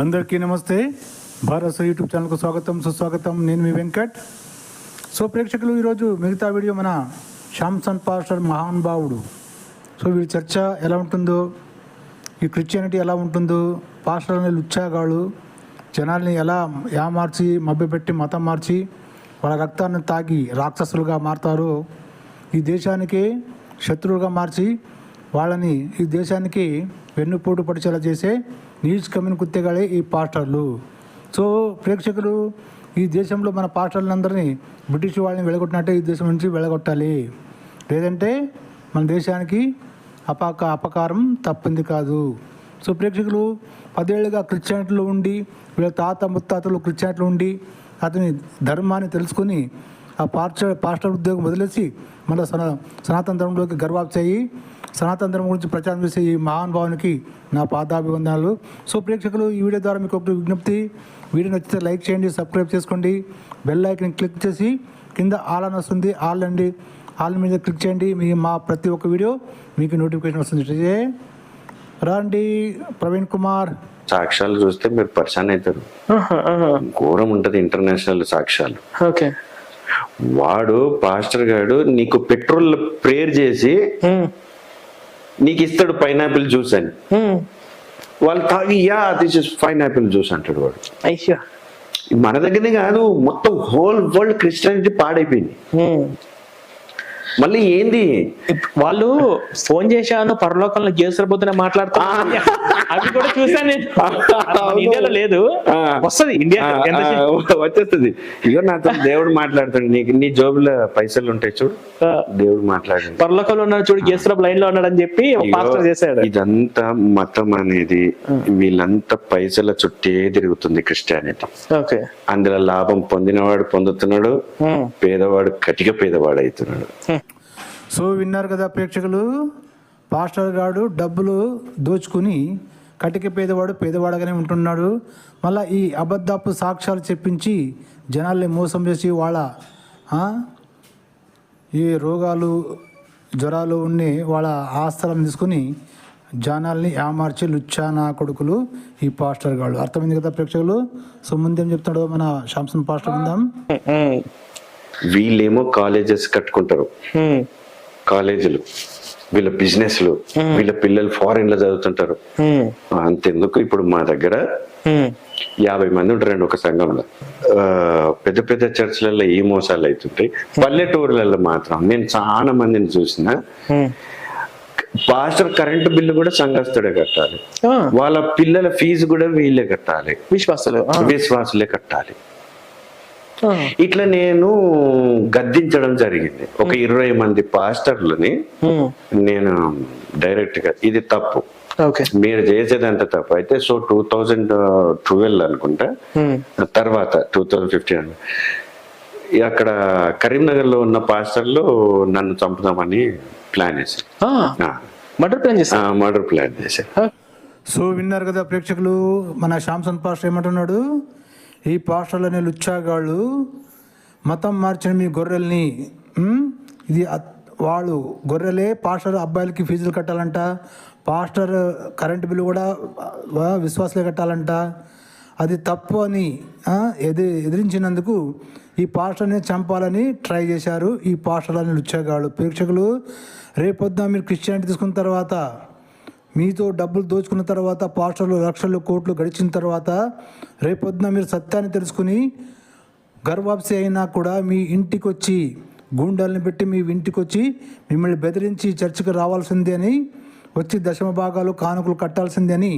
అందరికీ నమస్తే. భారత్ యూట్యూబ్ ఛానల్కు స్వాగతం సుస్వాగతం. నేను మీ వెంకట్. సో ప్రేక్షకులు ఈరోజు మిగతా వీడియో మన శాంసన్ పాస్టర్ మహానుభావుడు సో వీడి చర్చ ఎలా ఉంటుందో ఈ క్రిస్టియానిటీ ఎలా ఉంటుందో పాస్టర్ అనే లుచ్చాగాళ్ళు జనాల్ని ఎలా యామార్చి మభ్యపెట్టి మతం మార్చి వాళ్ళ రక్తాన్ని తాగి రాక్షసులుగా మారుతారో ఈ దేశానికే శత్రువులుగా మార్చి వాళ్ళని ఈ దేశానికి వెన్నుపోటు పడిచేలా చేసే న్యూస్ కమ్యూని కుత్తేగాడే ఈ పాస్టర్లు. సో ప్రేక్షకులు ఈ దేశంలో మన పాస్టర్లందరినీ బ్రిటిష్ వాళ్ళని వెళ్ళగొట్టినట్టే ఈ దేశం నుంచి వెళ్ళగొట్టాలి లేదంటే మన దేశానికి అపాక అపకారం తప్పింది కాదు. సో ప్రేక్షకులు పదేళ్ళుగా క్రిస్టియానిటీలో ఉండి వీళ్ళ తాత ముత్తాతలు క్రిస్టియానిటీలో ఉండి అతని ధర్మాన్ని తెలుసుకొని ఆ పాస్టర్ పాస్టర్ ఉద్యోగం వదిలేసి మళ్ళీ సనా సనాతన ధర్మంలోకి గర్వాప్స్ అయ్యి సనాతన ధర్మం గురించి ప్రచారం చేసే ఈ మహానుభావునికి నా పాదాభివందనాలు. సో ప్రేక్షకులు ఈ వీడియో ద్వారా మీకు ఒకటి విజ్ఞప్తి. వీడియో నచ్చితే లైక్ చేయండి సబ్స్క్రైబ్ చేసుకోండి. బెల్ ఐకన్ క్లిక్ చేసి కింద ఆల్ అని వస్తుంది. ఆల్ అండి ఆల్ మీద క్లిక్ చేయండి. మీ మా ప్రతి ఒక్క వీడియో మీకు నోటిఫికేషన్ వస్తుంది. రండి ప్రవీణ్ కుమార్. సాక్ష్యాలు చూస్తే మీరు పరిశాన్ అవుతారు. ఘోరం ఉంటది ఇంటర్నేషనల్ సాక్ష్యాలు. ఓకే. వాడు పాస్టర్ గాడు నీకు పెట్రోల్ ప్రేయర్ చేసి నీకు ఇస్తాడు పైనాపిల్ జ్యూస్ అని. వాళ్ళు తాగి yeah this is pineapple juice అంటాడు వాడు. అయ్యో. మన దగ్గరనే కాదు మొత్తం హోల్ వరల్డ్ క్రిస్టియానిటీ పాడైపోయింది. మళ్ళీ ఏంది? వాళ్ళు ఫోన్ చేశాను పరలోకంలో చేసరబోతున్నా మాట్లాడుతా అవి కూడా చూసాను నేను. ఇండియాలో లేదు. వస్తది ఇండియా వచ్చేస్తుంది. ఇగో నాతో దేవుడు మాట్లాడుతాడు నీకు నీ జోబులో పైసలు ఉంటాయి చూడు. దేవుడు మాట్లాడండి పరలోకంలో ఉన్నాడు చూడు గేసరబ్ లైన్లో ఉన్నాడు అని చెప్పి పాస్టర్ చేశాడు. ఇదంతా మతం అనేది వీళ్ళంతా పైసల చుట్టే తిరుగుతుంది క్రిస్టియానిటీ. ఓకే. అందులో లాభం పొందినవాడు పొందుతున్నాడు పేదవాడు కటిక పేదవాడు అవుతున్నాడు. సో విన్నారు కదా ప్రేక్షకులు? పాస్టర్ గాడు డబ్బులు దోచుకుని కటిక పేదవాడు పేదవాడగానే ఉంటున్నాడు. మళ్ళీ ఈ అబద్ధపు సాక్ష్యాలు చెప్పించి జనాల్ని మోసం చేసి వాళ్ళ ఆ, ఈ రోగాలు జ్వరాలు ఉన్ని వాళ్ళ ఆస్తులను తీసుకుని జనాల్ని ఏమార్చి లుచ్చా నా కొడుకులు ఈ పాస్టర్ గాడు. అర్థమైంది కదా ప్రేక్షకులు? సో ముందేం చెప్తాడో మన శాంసన్ పాస్టర్ ఉందాం వీళ్ళేమో కాలేజెస్ కట్టుకుంటారు. కాలేజీలు వీళ్ళ బిజినెస్లు వీళ్ళ పిల్లలు ఫారిన్లో చదువుతుంటారు అంతెందుకు ఇప్పుడు మా దగ్గర యాభై మంది ఉంటారండి ఒక సంఘంలో. పెద్ద పెద్ద చర్చిలలో ఈ మోసాలు అవుతుంటాయి. పల్లెటూర్లలో మాత్రం నేను చాలా మందిని చూసిన పాస్టర్ కరెంటు బిల్లు కూడా సంఘస్థుడే కట్టాలి. వాళ్ళ పిల్లల ఫీజు కూడా వీళ్ళే కట్టాలి. విశ్వాసాలు విశ్వాసులే కట్టాలి. ఇట్లా నేను గద్దించడం జరిగింది. ఒక ఇరవై మంది పాస్టర్లని నేను డైరెక్ట్గా ఇది తప్పు. ఓకే. మీరు చేసేదంత తప్పు. అయితే సో టూ థౌజండ్ ట్వెల్వ్ అనుకుంటా. తర్వాత టూ థౌజండ్ ఫిఫ్టీన్ అక్కడ కరీంనగర్లో ఉన్న పాస్టర్లు నన్ను చంపుదామని ప్లాన్ చేశారు. ఆ, మర్డర్ ప్లాన్ చేస్తా మర్డర్ ప్లాన్ చేశారు. సో విన్నారు కదా ప్రేక్షకులు మన శాంసన్ పాస్టర్ ఏమంటున్నాడు? ఈ పాస్టర్లనే లుచ్చాగాళ్ళు మతం మార్చిన మీ గొర్రెల్ని ఇది వాళ్ళు గొర్రెలే పాస్టర్ అబ్బాయిలకి ఫీజులు కట్టాలంట పాస్టర్ కరెంట్ బిల్లు కూడా విశ్వాసలే విశ్వాసులే కట్టాలంట. అది తప్పు అని ఎది ఎదిరించినందుకు ఈ పాస్టర్ని చంపాలని ట్రై చేశారు ఈ పాస్టర్లని లుచ్చాగాళ్ళు. ప్రేక్షకులు రేపొద్దున మీరు క్రిస్టియానిటీ తీసుకున్న తర్వాత మీతో డబ్బులు దోచుకున్న తర్వాత పాస్టర్లు లక్షలు కోట్లు గడిచిన తర్వాత రేపొద్దున మీరు సత్యాన్ని తెలుసుకుని గర్వాప్సి అయినా కూడా మీ ఇంటికి వచ్చి గూండాల్ని పెట్టి మీ ఇంటికి వచ్చి మిమ్మల్ని బెదిరించి చర్చికి రావాల్సిందే అని వచ్చి దశమ భాగాలు కానుకలు కట్టాల్సిందే అని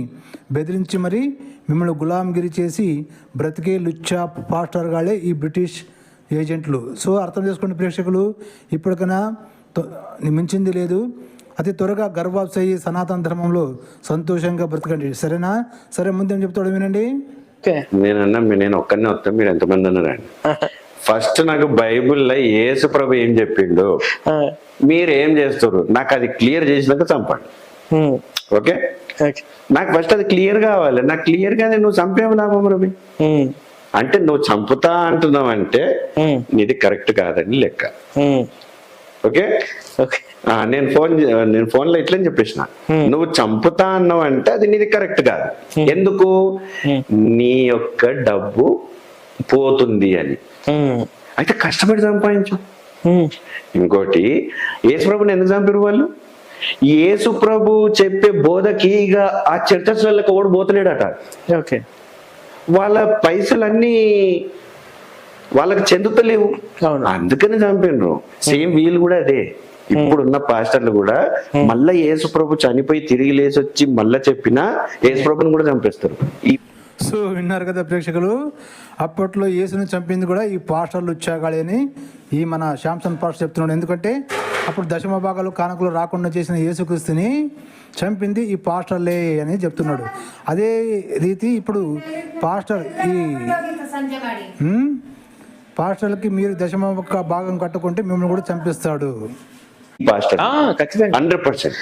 బెదిరించి మరి మిమ్మల్ని గులాంగిరి చేసి బ్రతికే లుచ్చా పాస్టర్ గాళ్ళే ఈ బ్రిటిష్ ఏజెంట్లు. సో అర్థం చేసుకోండి ప్రేక్షకులు ఇప్పటికైనా మించింది లేదు. అతి త్వరగా గర్వాప్స్ అయ్యి సనాతన ధర్మంలో సంతోషంగా బ్రతకండి. సరేనా? సరే ముందేం చెప్తాడు వినండి. ఓకే. నేనన్నా నేను ఒక్కనే వస్తా మీరు ఎంతమంది అన్నారండి ఫస్ట్ నాకు బైబిల్లో యేసు ప్రభు ఏం చెప్పిండు? మీరు ఏం చేస్తారు నాకు అది క్లియర్ చేసినాక చంపండి. ఓకే? నాకు ఫస్ట్ అది క్లియర్ కావాలి. నాకు క్లియర్ గానే నువ్వు చంపేవు లాభం రవి. అంటే నువ్వు చంపుతా అంటున్నావు అంటే నీది కరెక్ట్ కాదని లెక్క. ఓకే? ఓకే. నేను ఫోన్ నేను ఫోన్లో ఇట్లని చెప్పేసిన. నువ్వు చంపుతా అన్నావు అంటే అది నీది కరెక్ట్ కాదు. ఎందుకు? నీ యొక్క డబ్బు పోతుంది అని. అయితే కష్టపడి సంపాదించు. ఇంకోటి యేసుప్రభుని ఎందుకు చంపారు వాళ్ళు? యేసుప్రభు చెప్పే బోధకి ఇక ఆ చర్చస్ వాళ్ళకి పోతలేడట. ఓకే. వాళ్ళ పైసలన్నీ వాళ్ళకి చెందుతలేవు. అవును. అందుకని చంపినరు సేమ్ వీళ్ళు కూడా అదే. ఇప్పుడున్న పాస్టర్లు కూడా మళ్ళా యేసుప్రభు చనిపోయి తిరిగి లేచి వచ్చి మళ్ళా చెప్పినా యేసుప్రభుని కూడా చంపేస్తారు. సో విన్నారు కదా ప్రేక్షకులు అప్పట్లో యేసును చంపింది కూడా ఈ పాస్టర్లు ఉచ్చాగాళి అని ఈ మన శాంసన్ పాస్టర్ చెప్తున్నాడు. ఎందుకంటే అప్పుడు దశమ భాగాలు కానుకలు రాకుండా చేసిన యేసుక్రీస్తుని చంపింది ఈ పాస్టర్లే అని చెప్తున్నాడు. అదే రీతి ఇప్పుడు పాస్టర్ ఈ పాస్టర్లకి మీరు దశమ భాగం కట్టుకుంటే మిమ్మల్ని కూడా చంపిస్తాడు. Pastor hundred percent.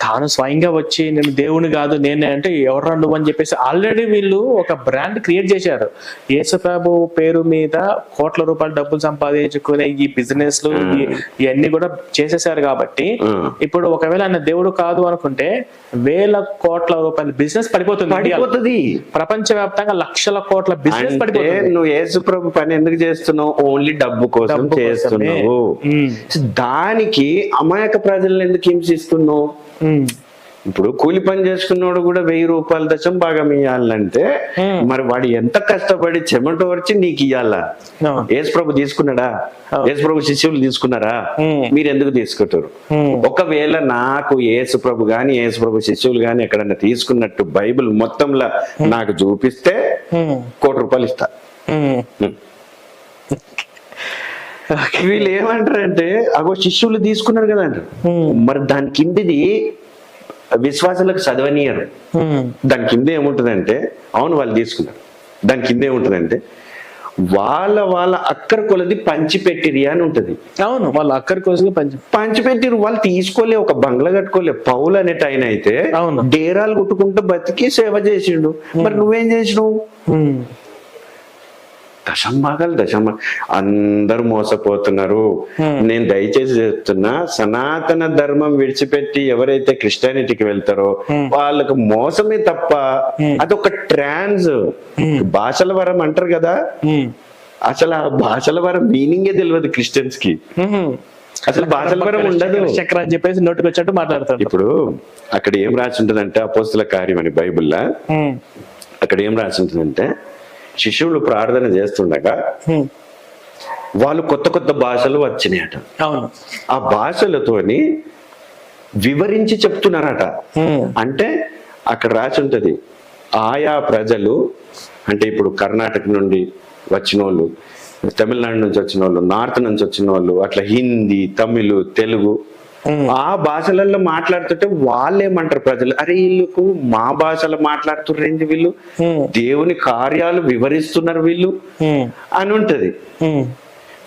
తాను స్వయంగా వచ్చి నేను దేవుని కాదు నేనే అంటే ఎవరు నువ్వు అని చెప్పేసి ఆల్రెడీ వీళ్ళు ఒక బ్రాండ్ క్రియేట్ చేశారు యేసుప్రభు పేరు మీద కోట్ల రూపాయలు డబ్బులు సంపాదించుకునే ఈ బిజినెస్లు ఇవన్నీ కూడా చేసేసారు కాబట్టి. ఇప్పుడు ఒకవేళ ఆయన దేవుడు కాదు అనుకుంటే వేల కోట్ల రూపాయల బిజినెస్ పడిపోతుంది ఇండియాలో. పడిపోతుంది ప్రపంచవ్యాప్తంగా లక్షల కోట్ల బిజినెస్ పడిపోతుంది నువ్వు యేసు ప్రభు పని ఎందుకు చేస్తున్నావు ఓన్లీ డబ్బు కోసం. చేస్తున్నావు. దానికి అమాయక ప్రజలను ఎందుకు హింసిస్తున్నావు. ఇప్పుడు కూలి పని చేసుకున్నోడు కూడా వెయ్యి రూపాయల దశం ఇవ్వాలంటే Hmm. మరి వాడు ఎంత కష్టపడి చెమట వచ్చి నీకు ఇయ్యాలా. యేసు ప్రభు తీసుకున్నాడా. యేసు ప్రభు శిష్యులు తీసుకున్నారా. మీరు ఎందుకు తీసుకుంటారు. ఒకవేళ నాకు యేసు ప్రభు గాని యేసు ప్రభు శిష్యులు గాని ఎక్కడన్నా తీసుకున్నట్టు బైబిల్ మొత్తంలో నాకు చూపిస్తే. కోటి రూపాయలు ఇస్తా. వీళ్ళు ఏమంటారంటే అగో శిష్యులు తీసుకున్నారు కదా అంటారు Hmm. మరి దాని కిందిది విశ్వాసాలకు చదవనీయరు. ఉమ్. దాని కింద ఏముంటుందంటే అవును వాళ్ళు తీసుకున్నారు. దాని కింద ఏముంటుందంటే వాళ్ళ వాళ్ళ అక్కర కొలది పంచిపెట్టిరి అని ఉంటది. అవును వాళ్ళు అక్కడి కోసం పంచం పంచిపెట్టిరు వాళ్ళు తీసుకోలే ఒక బంగ్లా కట్టుకోలే. పౌలు అనేట ఆయన అయితే అవును. డేరాలు కుట్టుకుంటూ బతికి సేవ చేసిండు. మరి నువ్వేం చేసినావు. దశంభాగాలు దశంభ అందరూ మోసపోతున్నారు. నేను దయచేసి చెప్తున్నా సనాతన ధర్మం విడిచిపెట్టి ఎవరైతే క్రిస్టియానిటీకి వెళ్తారో. వాళ్ళకు మోసమే తప్ప. అదొక ట్రాన్స్ భాషల వరం అంటారు కదా. అసలు ఆ భాషల వరం మీనింగే తెలియదు క్రిస్టియన్స్కి. అసలు భాషల వరం ఉండదు చక్ర అని చెప్పేసి నోటికి వచ్చినట్టు మాట్లాడతాడు ఇప్పుడు అక్కడ ఏం రాసి ఉంటుందంటే అపోస్తుల కార్యం అని బైబిల్లో. అక్కడ ఏం రాసి ఉంటుందంటే శిష్యులు ప్రార్థన చేస్తుండగా. వాళ్ళు కొత్త కొత్త భాషలు వచ్చినాయట అవును ఆ భాషలతోని వివరించి చెప్తున్నారట. అంటే అక్కడ రాసి ఉంటది ఆయా ప్రజలు అంటే ఇప్పుడు కర్ణాటక నుండి వచ్చిన వాళ్ళు తమిళనాడు నుంచి వచ్చిన వాళ్ళు నార్త్ నుంచి వచ్చిన వాళ్ళు అట్లా హిందీ తమిళ్ తెలుగు. ఆ భాషలలో మాట్లాడుతుంటే వాళ్ళు ఏమంటారు ప్రజలు? అరే వీళ్ళకు మా భాషలో మాట్లాడుతున్నారు వీళ్ళు. దేవుని కార్యాలు వివరిస్తున్నారు వీళ్ళు. అని ఉంటది.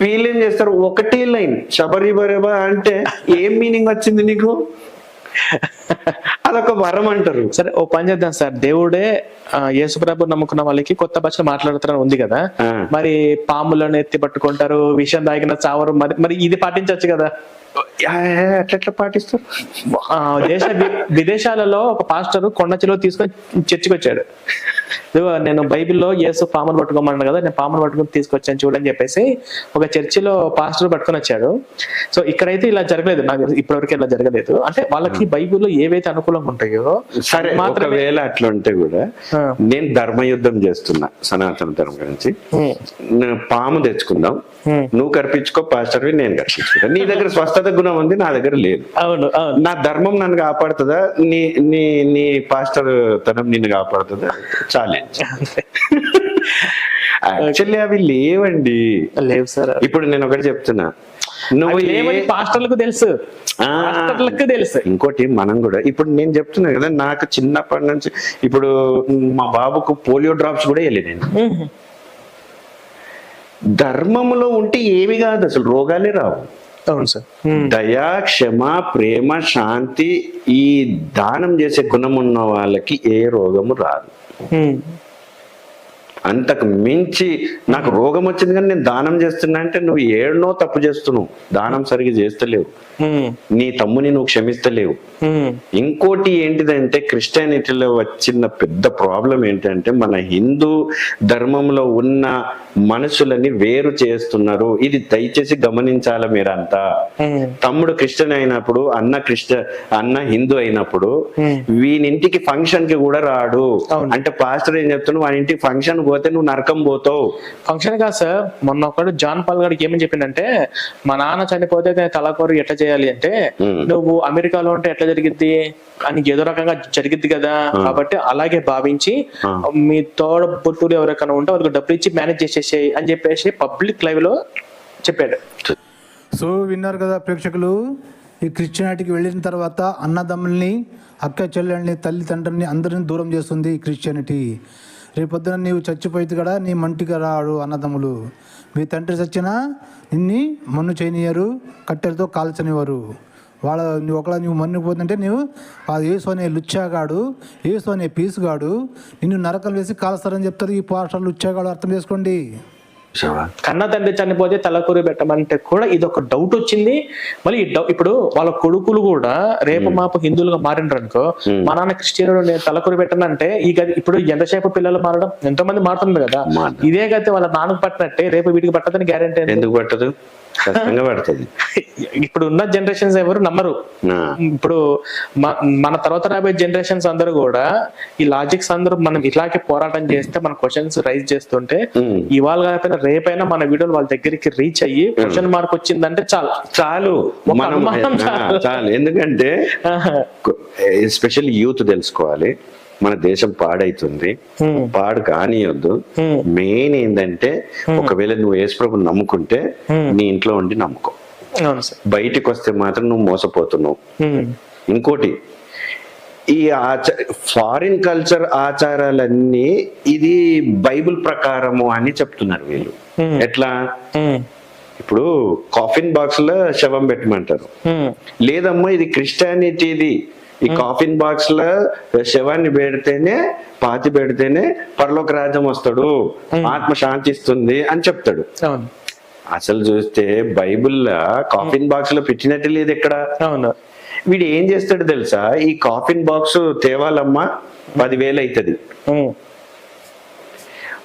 వీళ్ళు ఏం చేస్తారు? ఒకటే లైన్ శబరి బరేబా అంటే ఏం మీనింగ్ వచ్చింది నీకు? అదొక వరం అంటారు. సరే ఓ పని చేద్దాం సార్. దేవుడే యేసుప్రభు నమ్ముకున్న వాళ్ళకి కొత్త భాషలో మాట్లాడుతారని ఉంది కదా. మరి పాములను ఎత్తి పట్టుకుంటారు విషయం దాగిన చావరు మరి మరి ఇది పాటించవచ్చు కదా. ఎట్లా పాటిస్తారు దేశ విదేశాలలో ఒక పాస్టర్ కొండ చిలువ తీసుకొని చర్చికి వచ్చాడు నేను బైబిల్లో యేసు పాములు పట్టుకోమన్నాను కదా నేను పాములు పట్టుకొని తీసుకొచ్చాను చూడని చెప్పేసి ఒక చర్చిలో పాస్టర్ పట్టుకొని వచ్చాడు. సో ఇక్కడైతే ఇలా జరగలేదు. నాకు ఇప్పటివరకు ఇలా జరగలేదు. అంటే వాళ్ళకి బైబిల్లో ఏవైతే అనుకూలంగా ఉంటాయో సరే ఒకవేళ అట్లా ఉంటే కూడా. నేను ధర్మయుద్ధం చేస్తున్నా సనాతన ధర్మం గురించి. పాము తెచ్చుకుందాం. నువ్వు కర్పించుకో పాస్టర్వి నేను కర్పించుకుంటా. నీ దగ్గర స్వస్థత గుణం ఉంది నా దగ్గర లేదు. అవును అవును. నా ధర్మం నన్ను కాపాడుతుందా? నీ నీ నీ పాస్టర్ తనం నిన్ను కాపాడుతుందా? ఛాలెంజ్ యాక్చువల్లీ అవి లేవండి. లేవు సార్ ఇప్పుడు నేను ఒకటి చెప్తున్నా. నువ్వు అవి లేవని ఏ- పాస్టర్లకు తెలుసు. ఆ. పాస్టర్లకు తెలుసు. ఇంకోటి మనం కూడా ఇప్పుడు నేను చెప్తున్నా కదా నాకు చిన్నప్పటి నుంచి ఇప్పుడు మా బాబుకు పోలియో డ్రాప్స్ కూడా వెళ్ళి నేను. ఉమ్, ధర్మములో ఉంటే ఏమి కాదు అసలు రోగాలే రావు. అవును సార్. దయా క్షమ ప్రేమ శాంతి ఈ దానం చేసే గుణం ఉన్న వాళ్ళకి ఏ రోగము రాదు. అంతకు మించి నాకు రోగం వచ్చింది కానీ నేను దానం చేస్తున్నా అంటే నువ్వు ఏడనో తప్పు చేస్తున్నావు. దానం సరిగ్గా చేస్తలేవు. నీ తమ్ముని నువ్వు క్షమిస్తలేవు. ఇంకోటి ఏంటిదంటే క్రిస్టియానిటీలో వచ్చిన పెద్ద ప్రాబ్లం ఏంటంటే మన హిందూ ధర్మంలో ఉన్న మనుషులని వేరు చేస్తున్నారు. ఇది దయచేసి గమనించాలి మీరంతా? ఉమ్, తమ్ముడు క్రిస్టియన్ అయినప్పుడు అన్న క్రిస్టియన్ అన్న హిందూ అయినప్పుడు Hmm. వీనింటికి ఫంక్షన్కి కూడా రాడు. అంటే పాస్టర్ ఏం చెప్తున్నావు వాని ఇంటికి ఫంక్షన్ పోతే నువ్వు నరకం పోతావు. ఫంక్షన్ కాదు సార్. మొన్న ఒకడు జాన్ పాల్ గారికి ఏమని చెప్పిండంటే మా నాన్న చనిపోతే తలకొరు ఎట్లా చేయాలి? అంటే. నువ్వు అమెరికాలో ఉంటే ఎట్లా జరిగిద్ది అని ఏదో రకంగా జరిగిద్ది కదా. కాబట్టి అలాగే భావించి. మీ తోడ బొట్టులు ఎవరికైనా ఉంటే వాళ్ళకి డబ్బులు ఇచ్చి మేనేజ్ చేసేసేయి అని చెప్పేసి పబ్లిక్ లైవ్లో చెప్పాడు. సో విన్నారు కదా ప్రేక్షకులు ఈ క్రిస్టియానిటీకి వెళ్ళిన తర్వాత అన్నదమ్ముల్ని అక్క చెల్లెల్ని తల్లిదండ్రుల్ని అందరిని దూరం చేస్తుంది ఈ క్రిస్టియానిటీ. రేపొద్దున నీవు చచ్చిపోయింది కదా నీ మంటికి రాడు అన్నదమ్ములు. మీ తండ్రి చచ్చినా నిన్ని మన్ను చేయనియరు కట్టెలతో కాల్చనివ్వరు. వాళ్ళ నువ్వు ఒకవేళ నువ్వు మన్ను పోతుంటే నువ్వు ఆ ఏసు అనే లుచ్చాగాడు ఏసు అనే పీసుగాడు నిన్ను నరకలు వేసి కాల్స్తారని చెప్తారు ఈ పాస్టర్లు లుచ్చాగాడు అర్థం చేసుకోండి. కన్న తండ్రి చనిపోతే తలకూరు పెట్టమంటే కూడా ఇది ఒక డౌట్ వచ్చింది. మళ్ళీ ఇప్పుడు వాళ్ళ కొడుకులు కూడా రేపు మాపు హిందువులుగా మారిండ్రు అనుకో మా నాన్న క్రిస్టియన్ నేను తలకూరు పెట్టనంటే ఈ గది ఇప్పుడు ఎంతసేపు పిల్లలు మారడం? ఎంతో మంది మారుతుంది కదా. ఇదే గతి వాళ్ళ నాన్నకు పట్టినట్టే రేపు వీటికి పట్టదని గ్యారెంటీ ఎందుకు పట్టదు? ఖచ్చితంగా పడుతుంది ఇప్పుడు ఉన్న జనరేషన్స్ ఎవరు నమ్మరు. ఇప్పుడు మన తర్వాత రాబోయే జనరేషన్స్ అందరూ కూడా ఈ లాజిక్స్ అందరూ మనం ఇలాగే పోరాటం చేస్తే మన క్వశ్చన్స్ రైజ్ చేస్తుంటే. ఇవాళ కాకపోయినా రేపైనా మన వీడియోలు వాళ్ళ దగ్గరికి రీచ్ అయ్యి క్వశ్చన్ మార్క్ వచ్చిందంటే చాలు చాలు చాలు. ఎందుకంటే ఆహా. ఎస్పెషల్ యూత్ తెలుసుకోవాలి మన దేశం పాడైతుంది. పాడు కానియొద్దు. మెయిన్ ఏంటంటే ఒకవేళ నువ్వు యేసుప్రభు నమ్ముకుంటే. నీ ఇంట్లో ఉండి నమ్ముకో బయటికి వస్తే మాత్రం నువ్వు మోసపోతున్నావు. ఇంకోటి ఈ ఆచ ఫారిన్ కల్చర్ ఆచారాలన్నీ ఇది బైబిల్ ప్రకారము అని చెప్తున్నారు వీళ్ళు. ఎట్లా. ఇప్పుడు కాఫిన్ బాక్స్లో శవం పెట్టమంటారు. లేదమ్మా ఇది క్రిస్టియానిటీది ఈ కాఫిన్ బాక్స్లో శవాన్ని పెడితేనే పాతి పెడితేనే పరలోక రాజ్యం వస్తాడు. ఆత్మ శాంతిస్తుంది అని చెప్తాడు. అసలు చూస్తే బైబిల్లో కాఫిన్ బాక్స్లో పెట్టినట్టు లేదు ఇక్కడ. అవును. వీడు ఏం చేస్తాడు తెలుసా? ఈ కాఫిన్ బాక్స్ తేవాలమ్మా పదివేలు అవుతుంది.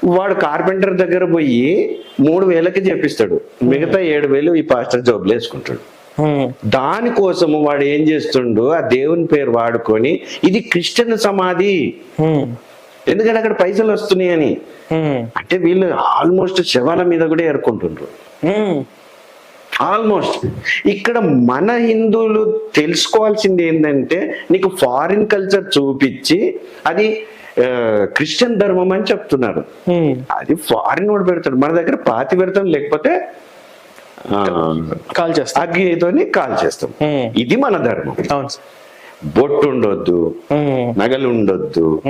వాడు కార్పెంటర్ దగ్గర పోయి మూడు వేలకి చేపిస్తాడు. మిగతా ఏడు వేలు ఈ పాస్టర్ జాబ్లు వేసుకుంటాడు. దానికోసము వాడు ఏం చేస్తుండు ఆ దేవుని పేరు వాడుకొని ఇది క్రిస్టియన్ సమాధి. ఎందుకంటే అక్కడ పైసలు వస్తున్నాయి అని. అంటే వీళ్ళు ఆల్మోస్ట్ శవాల మీద కూడా ఏరుకుంటుండ్రు. ఆల్మోస్ట్ ఇక్కడ మన హిందువులు తెలుసుకోవాల్సింది ఏంటంటే నీకు ఫారిన్ కల్చర్ చూపించి అది క్రిస్టియన్ ధర్మం అని చెప్తున్నారు. అది ఫారిన్ వాడు పెడతాడు మన దగ్గర పాతి పెడతాం లేకపోతే కాల్ చేస్తా. అగ్నితోని కాల్ చేస్తాం. ఇది మన ధర్మం. అవును బొట్టు ఉండొద్దు. నగలు ఉండొద్దు.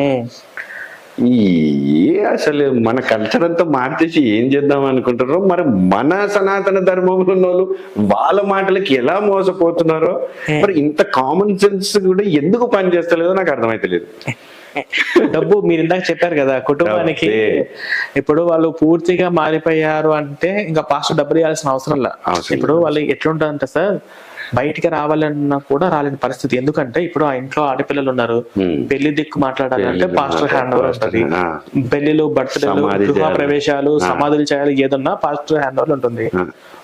ఈ అసలు మన కల్చర్ అంతా మార్చేసి ఏం చేద్దాం అనుకుంటారో మరి మన సనాతన ధర్మంలో ఉన్న వాళ్ళు వాళ్ళ మాటలకి ఎలా మోసపోతున్నారో మరి ఇంత కామన్ సెన్స్ కూడా ఎందుకు పని చేస్తలేదో నాకు అర్థమైతలేదు. డబ్బు మీరు ఇందాక చెప్పారు కదా కుటుంబానికి. ఇప్పుడు వాళ్ళు పూర్తిగా మారిపోయారు అంటే ఇంకా పాస్ట్ డబ్బులు ఇవ్వాల్సిన అవసరం లే అవసరం ఇప్పుడు వాళ్ళు ఎట్లుంటారంటే సార్ బయటికి రావాలన్నా కూడా రాలేని పరిస్థితి. ఎందుకంటే ఇప్పుడు ఆ ఇంట్లో ఆడపిల్లలు ఉన్నారు. పెళ్ళి దిక్కు మాట్లాడాలంటే పాస్టర్ హ్యాండ్ ఓవర్ ఉంటుంది. పెళ్ళిలు బర్త్డేలు గృహ. ప్రవేశాలు. సమాధులు చేయాలి ఏదన్నా పాస్టర్ హ్యాండ్ ఓవర్ ఉంటుంది.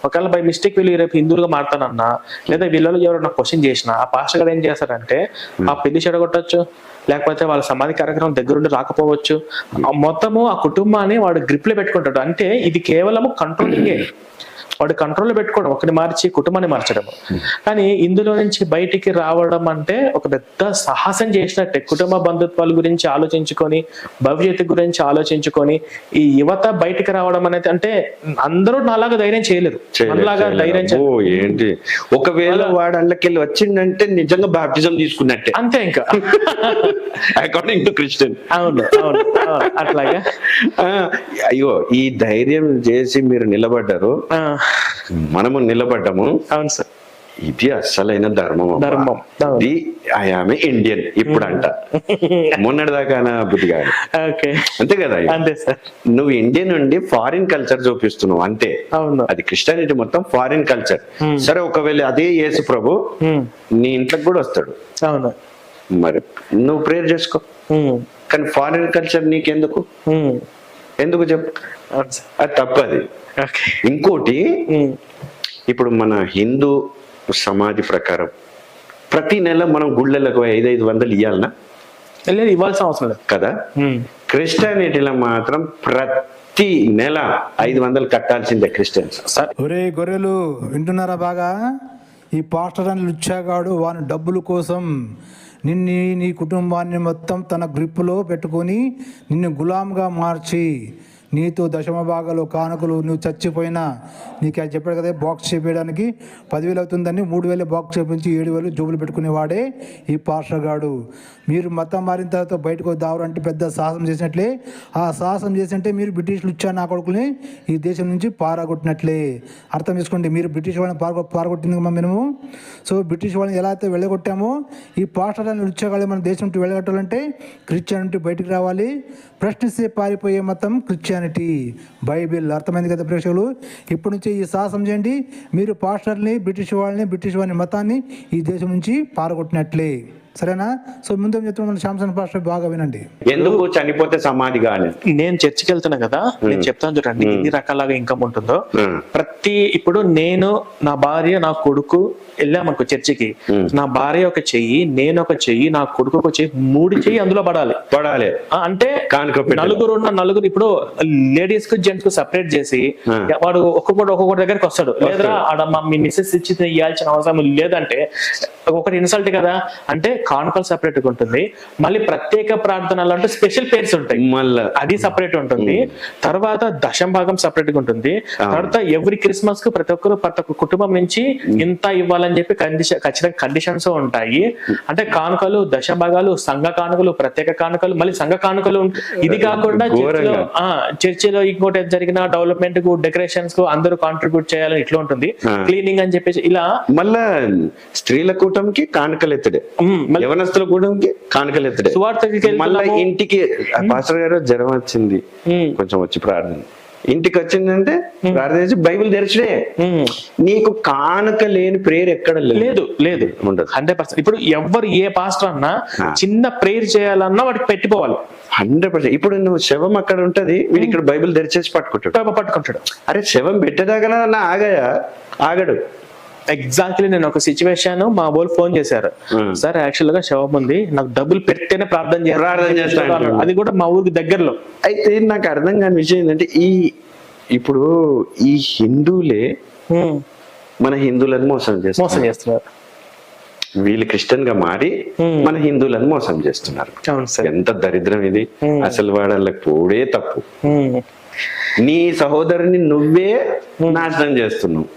ఒకవేళ బై మిస్టేక్ వీళ్ళు రేపు హిందువులుగా మారుతానన్నా లేదా వీళ్ళలో ఎవరైనా క్వశ్చన్ చేసినా ఆ పాస్టర్ గారు ఏం చేస్తారంటే ఆ పెళ్ళి చెడగొట్టచ్చు లేకపోతే వాళ్ళ సమాధి కార్యక్రమం దగ్గరుండి రాకపోవచ్చు. మొత్తము ఆ కుటుంబాన్ని వాడు గ్రిప్లో పెట్టుకుంటాడు. అంటే ఇది కేవలము కంట్రోలింగే వాడు కంట్రోల్ పెట్టుకోవడం ఒకటి మార్చి కుటుంబాన్ని మార్చడం కానీ ఇందులో నుంచి బయటికి రావడం అంటే ఒక పెద్ద సాహసం చేసినట్టే. కుటుంబ బంధుత్వాల గురించి ఆలోచించుకొని భవిష్యత్తు గురించి ఆలోచించుకొని ఈ యువత బయటికి రావడం అనేది అంటే అందరూ నాలాగా ధైర్యం చేయలేరు ధైర్యం. ఏంటి? ఒకవేళ వాడు అందుకెళ్ళి వచ్చిందంటే నిజంగా బాప్టిజం తీసుకున్నట్టే. అంతే ఇంకా. అకార్డింగ్ టు క్రిస్టియన్ అవును అవును అవును, అట్లాగా. అయ్యో ఈ ధైర్యం చేసి మీరు నిలబడ్డారు. ఆ, మనము నిలబడ్డాము. అవును సార్. ఇది అస్సలైన ధర్మం. ధర్మం. ఇది ఆమె ఇండియన్ ఇప్పుడు అంట మొన్నటిదాకా నా బుద్ధి కాదు. అంతే కదా అంతే సార్. నువ్వు ఇండియన్ నుండి ఫారిన్ కల్చర్ చూపిస్తున్నావు అంతే. అవును. అది క్రిస్టియానిటీ మొత్తం ఫారిన్ కల్చర్. సరే ఒకవేళ అదే యేసు ప్రభు నీ ఇంట్లోకి కూడా వస్తాడు. అవును. మరి నువ్వు ప్రేయర్ చేసుకో. కానీ ఫారిన్ కల్చర్ నీకెందుకు? ఎందుకు సార్ అది తప్పది. ఓకే. ఇంకోటి ఇప్పుడు మన హిందూ సమాధి ప్రకారం ప్రతి నెల మనం గుళ్ళలకు ఐదు ఐదు వందలు ఇవ్వాలనా లేదు ఇవ్వాల్సిన అవసరం లేదు. కదా? క్రిస్టియానిటీలో మాత్రం ప్రతి నెల ఐదు వందలు కట్టాల్సిందే క్రిస్టియన్స్. సార్. ఒరే గొర్రెలు వింటున్నారా బాగా? ఈ పాస్టర్ అని లుచ్చాగాడు వాని డబ్బుల కోసం నిన్ను నీ కుటుంబాన్ని మొత్తం తన గ్రిప్పులో పెట్టుకొని నిన్ను గులాంగా మార్చి నీతో దశమ భాగాలు కానుకలు నువ్వు చచ్చిపోయినా నీకు అది చెప్పాడు కదా బాక్స్ చేపించడానికి పదివేలు అవుతుందని మూడు వేలు బాక్స్ చేపించి ఏడు వేలు జోబులు పెట్టుకునేవాడే ఈ పాస్టర్ మీరు మతం మారిన తర్వాత బయటకు దావరంటే పెద్ద సాహసం చేసినట్లే. ఆ సాహసం చేసినట్టే మీరు బ్రిటిష్లు ఇచ్చా నా కొడుకుని ఈ దేశం నుంచి పారగొట్టినట్లే. అర్థం చేసుకోండి మీరు బ్రిటిష్ వాళ్ళని పారగొ పారగొట్టింది మా మేము సో బ్రిటిష్ వాళ్ళని ఎలా అయితే వెళ్ళగొట్టామో ఈ పాస్టర్ అని ఉచ్చగాళ్ళు మన దేశం నుండి వెళ్ళగొట్టాలంటే క్రిస్టియానిటీ బయటికి రావాలి. ప్రశ్నిస్తే పారిపోయే మతం క్రిస్టియానిటీ. బైబిల్ అర్థమైంది కదా ప్రేక్షకులు? ఇప్పటి నుంచి ఈ సాహసం చేయండి. మీరు పాస్టర్ని బ్రిటిష్ వాళ్ళని బ్రిటిష్ వాళ్ళని మతాన్ని ఈ దేశం నుంచి పారగొట్టినట్లే. సరేనా? సో ముందు ఏం చెప్తున్నాం మన శాంసన్ పాస్టర్ బాగా వినండి. ఎందుకు చనిపోతే సమాధి కానీ నేను చర్చికి వెళ్తున్నా కదా నేను చెప్తాను చూడండి ఎన్ని రకాలుగా ఇన్కమ్ ఉంటుందో. ప్రతి ఇప్పుడు నేను నా భార్య నా కొడుకు వెళ్ళామనుకో చర్చికి. నా భార్య ఒక చెయ్యి నేను ఒక చెయ్యి నా కొడుకు ఒక చెయ్యి మూడు చెయ్యి అందులో పడాలి. పడాలి. అంటే. నలుగురు ఉన్న నలుగురు ఇప్పుడు లేడీస్కు జెంట్స్కు సెపరేట్ చేసి. వాడు ఒక్కొక్కటి ఒక్కొక్కటి దగ్గరికి వస్తాడు. లేదా ఆడ మా మీ మిస్సెస్ ఇచ్చి ఇవ్వాల్సిన అవసరం లేదంటే ఒకటి ఇన్సల్ట్ కదా. అంటే కానుకలు సెపరేట్గా ఉంటుంది. మళ్ళీ ప్రత్యేక ప్రార్థనలు అంటే స్పెషల్ పేర్స్ ఉంటాయి. మళ్ళా. అది సపరేట్ ఉంటుంది. తర్వాత దశం భాగం సపరేట్గా ఉంటుంది. తర్వాత ఎవ్రీ క్రిస్మస్కు ప్రతి ఒక్కరు ప్రతి ఒక్క కుటుంబం నుంచి ఇంత ఇవ్వాలని చెప్పి కండిషన్ ఖచ్చితంగా కండిషన్స్ ఉంటాయి. అంటే కానుకలు దశ భాగాలు సంఘ కానుకలు ప్రత్యేక కానుకలు మళ్ళీ సంఘ కానుకలు ఇది కాకుండా చర్చిలో ఘోరంగా. ఆ చర్చిలో ఇంకోటి జరిగిన డెవలప్మెంట్కు డెకరేషన్స్కు అందరూ కాంట్రిబ్యూట్ చేయాలని ఇట్లా ఉంటుంది. క్లీనింగ్ అని చెప్పేసి ఇలా మళ్ళా స్త్రీల కూటమికి కానుకలు ఎత్తుడే. యవనస్తుల కూటమికి కానుకలు ఎత్తుడే. మళ్ళా. ఇంటికి పాస్టర్ గారు జ్వరం వచ్చింది. కొంచెం వచ్చి ప్రార్థన. ఇంటికి వచ్చిందంటే ప్రార్థన చేసి బైబిల్ తెరిచిడే. నీకు కానుక లేని ప్రేయర్ ఎక్కడ లేదు. లేదు ఉండదు. Hundred percent. ఇప్పుడు ఎవరు ఏ పాస్టర్ అన్నా. చిన్న ప్రేయర్ చేయాలన్నా వాడికి పెట్టిపోవాలి. Hundred percent. ఇప్పుడు నువ్వు శవం అక్కడ ఉంటది వీడు ఇక్కడ బైబిల్ తెరిచేసి పట్టుకుంటాడు. పట్టుకుంటాడు. అరే శవం పెట్టేదాకా నా ఆగయా? ఆగడు. ఎగ్జాక్ట్లీ నేను ఒక సిచ్యువేషన్ మా వాళ్ళు ఫోన్ చేశారు. సార్ యాక్చువల్గా శవం ఉంది నాకు డబ్బులు పెడితేనే ప్రార్థన చేయాలి." ప్రార్థన చేస్తా అంటాడు. అది కూడా మా ఊరికి దగ్గరలో అయితే నాకు అర్థం కాని విషయం ఏంటంటే ఈ ఇప్పుడు ఈ హిందువులే. మన హిందువులను మోసం మోసం చేస్తారు చేస్తున్నారు వీళ్ళు క్రిస్టియన్గా మారి. మన హిందువులను మోసం చేస్తున్నారు ఎంత దరిద్రం ఇది. అసలు వాళ్ళకి పోడే తప్పు. నీ సహోదరుని నువ్వే నాశనం చేస్తున్నావు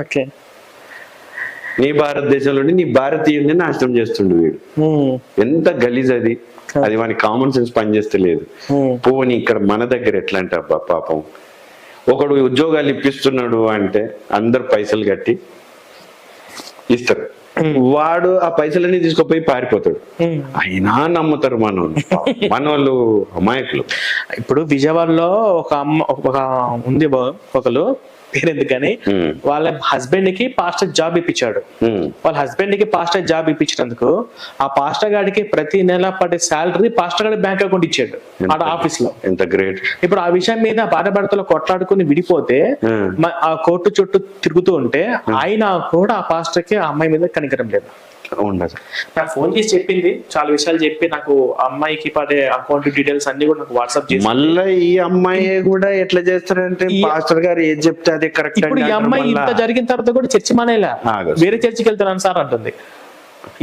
ఓకే నీ భారతదేశంలోని నీ భారతీయుల్ని నాశనం చేస్తుండు వీడు. ఎంత గలీజ్ అది. అది వాని కామన్ సెన్స్ పనిచేస్తలేదు. పోని ఇక్కడ మన దగ్గర ఎట్లా అంటే అబ్బా పాపం. ఒకడు ఉద్యోగాలు ఇప్పిస్తున్నాడు అంటే అందరు పైసలు కట్టి ఇస్తారు. వాడు ఆ పైసలన్నీ తీసుకుపోయి పారిపోతాడు. అయినా నమ్ముతారు మనోళ్ళు. మనోళ్ళు అమాయకులు. ఇప్పుడు విజయవాడలో ఒక అమ్మ ఒక ఉంది ఒకరు పేరెందుకని Hmm. వాళ్ళ హస్బెండ్కి పాస్టర్ జాబ్ ఇప్పించాడు. వాళ్ళ హస్బెండ్కి పాస్టర్ జాబ్ ఇప్పించినందుకు ఆ పాస్టర్ గాడికి ప్రతి నెల పడే శాలరీ పాస్టర్ గారి బ్యాంక్ అకౌంట్ ఇచ్చాడు. ఆడ ఆఫీస్లో ఎంత గ్రేట్. ఇప్పుడు ఆ విషయం మీద భార్యాభర్తలు కొట్లాడుకుని విడిపోతే ఆ కోర్టు చుట్టూ తిరుగుతూ ఉంటే ఆయన కూడా ఆ పాస్టర్కి ఆ అమ్మాయి మీద కనికరం లేదు. నాకు ఫోన్ చేసి చెప్పింది చాలా విషయాలు చెప్పి నాకు అమ్మాయికి పడే అకౌంట్ డీటెయిల్స్ అన్ని కూడా నాకు వాట్సాప్ చేసి మళ్ళా ఈ అమ్మాయి కూడా ఎట్లా చేస్తారంటే పాస్టర్ గారు ఏది చెప్తే అది కరెక్ట్ ఇప్పుడు ఈ అమ్మాయి ఇంత జరిగిన తర్వాత కూడా చర్చి మానేలా. వేరే చర్చికి వెళ్తున్నాను సార్ అంటుంది.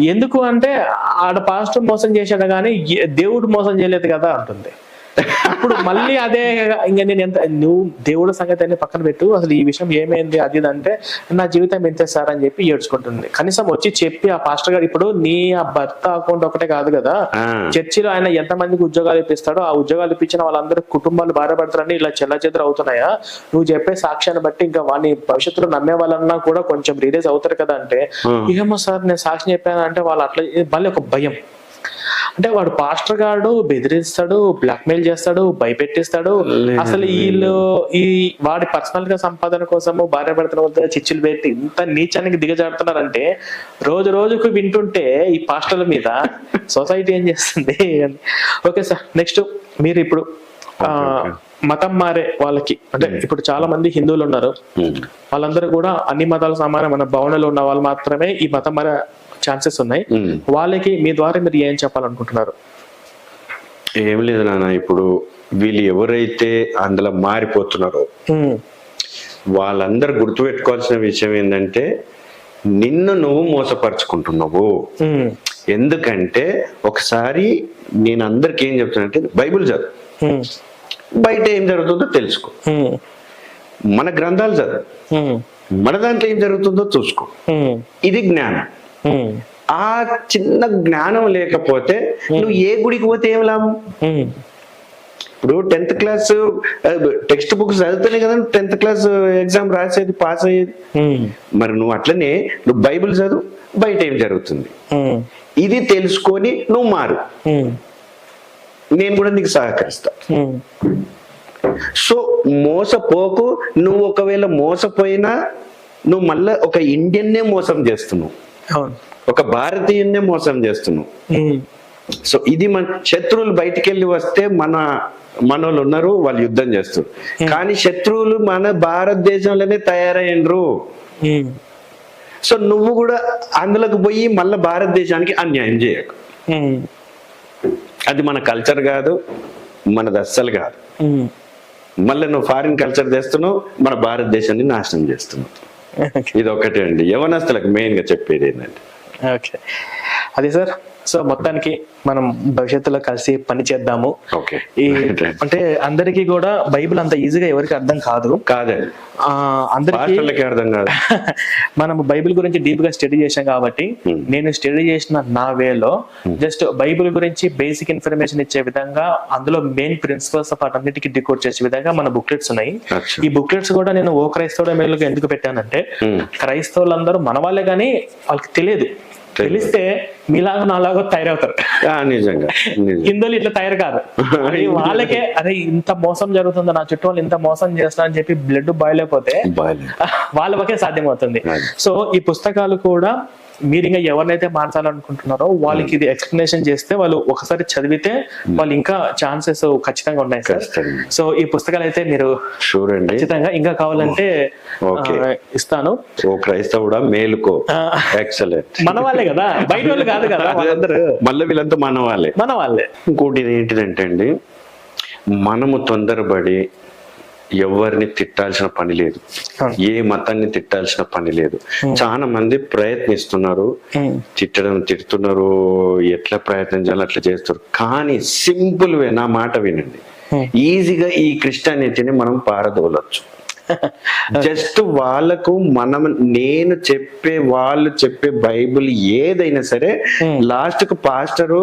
ఎందుకు అంటే ఆడ పాస్టర్ మోసం చేశాడు కానీ ఏ- దేవుడు మోసం చేయలేదు కదా అంటుంది. ఇప్పుడు మళ్ళీ అదే ఇంకా నేను ఎంత నువ్వు దేవుడు సంగతి అని పక్కన పెట్టు. అసలు ఈ విషయం ఏమైంది? అది అంటే నా జీవితం ఎంతే సార్ అని చెప్పి ఏడ్చుకుంటుంది. కనీసం వచ్చి చెప్పి ఆ పాస్టర్ గారు ఇప్పుడు నీ ఆ భర్త అకౌంట్ ఒకటే కాదు కదా. చర్చిలో ఆయన ఎంత మందికి ఉద్యోగాలు ఇప్పిస్తాడో ఆ ఉద్యోగాలు ఇప్పించిన వాళ్ళందరూ కుటుంబాలు భార్యపడతారని ఇలా చెల్ల అవుతున్నాయా? నువ్వు చెప్పే సాక్ష్యాన్ని బట్టి ఇంకా వాడిని భవిష్యత్తులో నమ్మే వాళ్ళన్నా కూడా కొంచెం రిలీజ్ అవుతారు కదా అంటే. ఏమో సార్ నేను సాక్ష్యం చెప్పాను అంటే వాళ్ళు అట్లా మళ్ళీ ఒక భయం. అంటే వాడు పాస్టర్ గాడు బెదిరిస్తాడు బ్లాక్మెయిల్ చేస్తాడు భయపెట్టిస్తాడు. అసలు వీళ్ళు ఈ వాడి పర్సనల్గా సంపాదన కోసము భార్య భర్తల చిచ్చులు పెట్టి ఇంత నీచానికి దిగజారుతున్నారంటే రోజు రోజుకు వింటుంటే ఈ పాస్టర్ల మీద సొసైటీ ఏం చేస్తుంది? ఓకే సార్ నెక్స్ట్ మీరు ఇప్పుడు ఆ, మతం మారే వాళ్ళకి అంటే ఇప్పుడు చాలా మంది హిందువులు ఉన్నారు. ఉమ్. వాళ్ళందరూ కూడా అన్ని మతాలకు సమానం మన భవనంలో ఉన్న వాళ్ళు మాత్రమే ఈ మతం మారే ఛాన్సెస్ ఉన్నాయి. వాళ్ళకి మీ ద్వారా మీరు ఏం చెప్పాలనుకుంటున్నారు? ఏం లేదు నాన్న ఇప్పుడు వీళ్ళు ఎవరైతే అందులో మారిపోతున్నారో వాళ్ళందరూ గుర్తుపెట్టుకోవాల్సిన విషయం ఏంటంటే నిన్ను నువ్వు మోసపరుచుకుంటున్నావు. ఎందుకంటే ఒకసారి నేను అందరికి ఏం చెప్తానంటే బైబిల్ చదువు. బయట ఏం జరుగుతుందో తెలుసుకో. మన గ్రంథాలు చదువు. మన దాంట్లో ఏం జరుగుతుందో చూసుకో. ఇది జ్ఞానం. ఆ చిన్న జ్ఞానం లేకపోతే నువ్వు ఏ గుడికి పోతే ఏం లాభం? ఇప్పుడు టెన్త్ క్లాస్ టెక్స్ట్ బుక్స్ చదివితేనే కదా టెన్త్ క్లాస్ ఎగ్జామ్ రాసేది పాస్ అయ్యేది. మరి నువ్వు అట్లనే నువ్వు బైబిల్ చదువు బయట ఏం జరుగుతుంది? ఇది తెలుసుకొని నువ్వు మారు. నేను కూడా నీకు సహకరిస్తా. సో మోసపోకు నువ్వు ఒకవేళ మోసపోయినా నువ్వు మళ్ళా ఒక ఇండియన్నే మోసం చేస్తున్నావు. ఒక భారతీయున్నే మోసం చేస్తున్నావు ఉమ్, సో ఇది మన శత్రువులు బయటికి వెళ్ళి వస్తే మన మనోళ్ళు ఉన్నారు వాళ్ళు యుద్ధం చేస్తారు. కానీ శత్రువులు మన భారతదేశంలోనే తయారయ్యిండ్రు. సో నువ్వు కూడా అందులోకి పోయి మళ్ళీ భారతదేశానికి అన్యాయం చేయకు. అది మన కల్చర్ కాదు మనది అస్సలు కాదు. మళ్ళీ నువ్వు ఫారిన్ కల్చర్ తెస్తున్నావు మన భారతదేశాన్ని నాశనం చేస్తున్నావు. ఇది ఒకటే అండి. యవనస్తులకు మెయిన్గా చెప్పేది ఏంటంటే. ఓకే అదే సార్? సో మొత్తానికి మనం భవిష్యత్తులో కలిసి పని చేద్దాము. ఈ అంటే అందరికీ కూడా బైబిల్ అంత ఈజీగా ఎవరికి అర్థం కాదు. కాదండి ఆ అందరికీ అర్థం కాదు. మనం బైబిల్ గురించి డీప్గా స్టడీ చేశాం కాబట్టి నేను స్టడీ చేసిన నా వేలో జస్ట్ బైబిల్ గురించి బేసిక్ ఇన్ఫర్మేషన్ ఇచ్చే విధంగా అందులో మెయిన్ ప్రిన్సిపల్స్ ఆఫ్ అన్నిటికీ డికోడ్ చేసే విధంగా మన బుక్లెట్స్ ఉన్నాయి. ఈ బుక్లెట్స్ కూడా నేను ఓ క్రైస్తవుల మేలుగా ఎందుకు పెట్టానంటే Hmm. క్రైస్తవులందరూ మన వాళ్ళే కానీ వాళ్ళకి తెలియదు. తెలిస్తే మీలాగా నాలాగా తయారవుతారు. నిజంగా ఇట్లా తయారు కాదు. అది వాళ్ళకే అరే ఇంత మోసం జరుగుతుంది? నా చుట్టూ వాళ్ళు ఇంత మోసం చేస్తున్నా అని చెప్పి బ్లడ్ బాయిల్ అయిపోతే బాగాలేదు. వాళ్ళ వరకే సాధ్యమవుతుంది అది. సో ఈ పుస్తకాలు కూడా మీరు ఇంకా ఎవరినైతే మార్చాలనుకుంటున్నారో వాళ్ళకి ఇది ఎక్స్ప్లెనేషన్ చేస్తే వాళ్ళు ఒకసారి చదివితే వాళ్ళు ఇంకా ఛాన్సెస్ ఖచ్చితంగా ఉన్నాయి సార్. సో ఈ పుస్తకాలు అయితే మీరు షూర్ అండి. ఖచ్చితంగా ఇంకా కావాలంటే ఇస్తాను. ఓ క్రైస్తవుడా? మేలుకో. ఎక్సలెంట్ మన వాళ్ళే కదా. బయట వాళ్ళు కాదు కదా వాళ్ళందరూ. మళ్ళీ వీళ్ళంతా మన వాళ్ళే మన వాళ్ళే ఇంకోటి ఏంటిదంటే అండి మనము తొందరపడి ఎవరిని తిట్టాల్సిన పని లేదు. ఏ మతాన్ని తిట్టాల్సిన పని లేదు. చాలా మంది ప్రయత్నిస్తున్నారు. తిట్టడం తిడుతున్నారు ఎట్లా ప్రయత్నం చేయాలి అట్లా చేస్తారు. కానీ సింపుల్ వే నా మాట వినండి. ఈజీగా ఈ క్రిస్టియానిటీని మనం పారదోలొచ్చు. జస్ట్ వాళ్ళకు మనం నేను చెప్పే వాళ్ళు చెప్పే బైబిల్ ఏదైనా సరే లాస్ట్కు పాస్టరు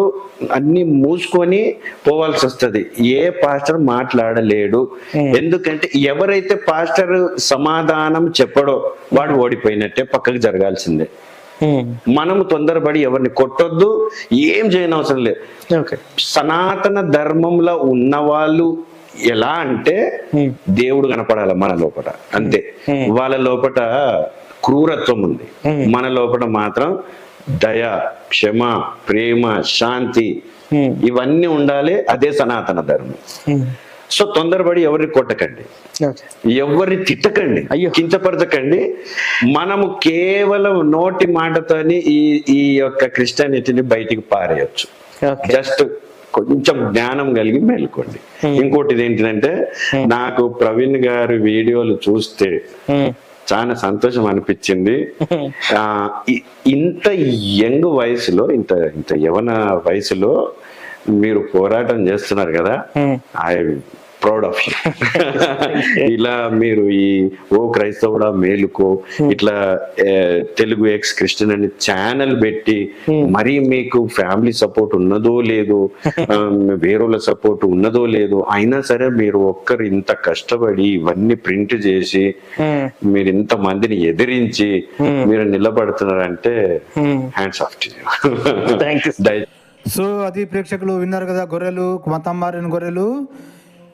అన్ని మూసుకొని పోవాల్సి వస్తది. ఏ పాస్టర్ మాట్లాడలేడు. ఎందుకంటే ఎవరైతే పాస్టర్ సమాధానం చెప్పడో వాడు ఓడిపోయినట్టే పక్కకు జరగాల్సిందే. ఉమ్, మనము తొందరపడి ఎవరిని కొట్టొద్దు ఏం చేయనవసరం లేదు. సనాతన ధర్మంలో ఉన్న వాళ్ళు ఎలా అంటే ఉమ్, దేవుడు కనపడాలి మన లోపల అంతే. వాళ్ళ లోపల క్రూరత్వం ఉంది. మన లోపల మాత్రం దయ క్షమ ప్రేమ శాంతి ఇవన్నీ ఉండాలి అదే సనాతన ధర్మం. సో తొందరపడి ఎవరిని కొట్టకండి. ఎవరిని తిట్టకండి అయ్యో. కించపరచకండి. మనము కేవలం నోటి మాటతోని ఈ ఈ యొక్క క్రిస్టియానిటీని బయటికి పారేయచ్చు. జస్ట్ కొంచెం జ్ఞానం కలిగి మేల్కోండి. ఇంకోటి ఏంటిదంటే నాకు ప్రవీణ్ గారి వీడియోలు చూస్తే చాలా సంతోషం అనిపించింది. ఆ ఇంత యంగ్ వయసులో ఇంత ఇంత యవన వయసులో మీరు పోరాటం చేస్తున్నారు కదా. ఐ ప్రౌడ్ ఆఫ్ యూ ఇలా మీరు ఈ ఓ క్రైస్తవుడా మేలుకో ఇట్లా ఏ, తెలుగు ఎక్స్ క్రిస్టియన్ అని ఛానల్ పెట్టి మరి మీకు ఫ్యామిలీ సపోర్ట్ ఉన్నదో లేదో ఆ, వేరేల సపోర్ట్ ఉన్నదో లేదో అయినా సరే మీరు ఒక్కరు ఇంత కష్టపడి ఇవన్నీ ప్రింట్ చేసి Hmm. మీరు ఇంత మందిని ఎదిరించి మీరు నిలబడుతున్నారంటే హ్యాండ్స్ ఆఫ్. సో అది ప్రేక్షకులు విన్నారు కదా గొర్రెలు మతం మారిన గొర్రెలు.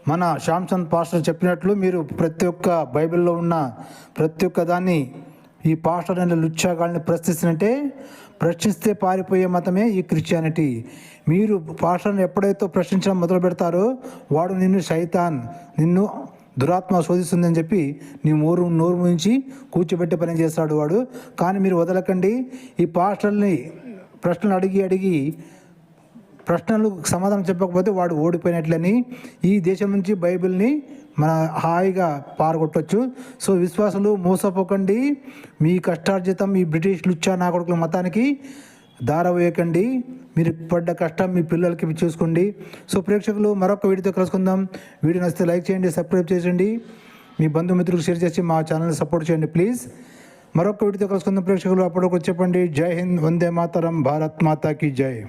మన శాంసన్ పాస్టర్ చెప్పినట్లు మీరు ప్రతి ఒక్క బైబిల్లో ఉన్న ప్రతి ఒక్క దాన్ని ఈ పాస్టర్ అనే లుచ్చాగాళ్ళని ప్రశ్నిస్తుంటే ప్రశ్నిస్తే పారిపోయే మతమే ఈ క్రిస్టియానిటీ. మీరు పాస్టర్ని ఎప్పుడైతే ప్రశ్నించడం మొదలు పెడతారో వాడు నిన్ను సైతాన్ నిన్ను దురాత్మ శోధిస్తుందని చెప్పి నీ నోరు నోరు ముంచి కూర్చోబెట్టే పని చేస్తాడు వాడు. కానీ మీరు వదలకండి. ఈ పాస్టర్ని ప్రశ్నలు అడిగి అడిగి ప్రశ్నలు సమాధానం చెప్పకపోతే వాడు ఓడిపోయినట్లని ఈ దేశం నుంచి బైబిల్ని మన హాయిగా పారగొట్టవచ్చు సో విశ్వాసులు మోసపోకండి. మీ కష్టార్జితం ఈ బ్రిటిష్ లుచ్చా నా కొడుకుల మతానికి దారవేయకండి. మీరు పడ్డ కష్టం మీ పిల్లలకి చూసుకోండి. సో ప్రేక్షకులు మరొక వీడియోతో కలుసుకుందాం. వీడియో నచ్చితే లైక్ చేయండి సబ్స్క్రైబ్ చేయండి మీ బంధుమిత్రులకు షేర్ చేసి మా ఛానల్ని సపోర్ట్ చేయండి ప్లీజ్. మరొక వీడియోతో కలుసుకుందాం ప్రేక్షకులు. అప్పటికి చెప్పండి. జై హింద్ వందే మాతరం. భారత్ మాతాకి జై.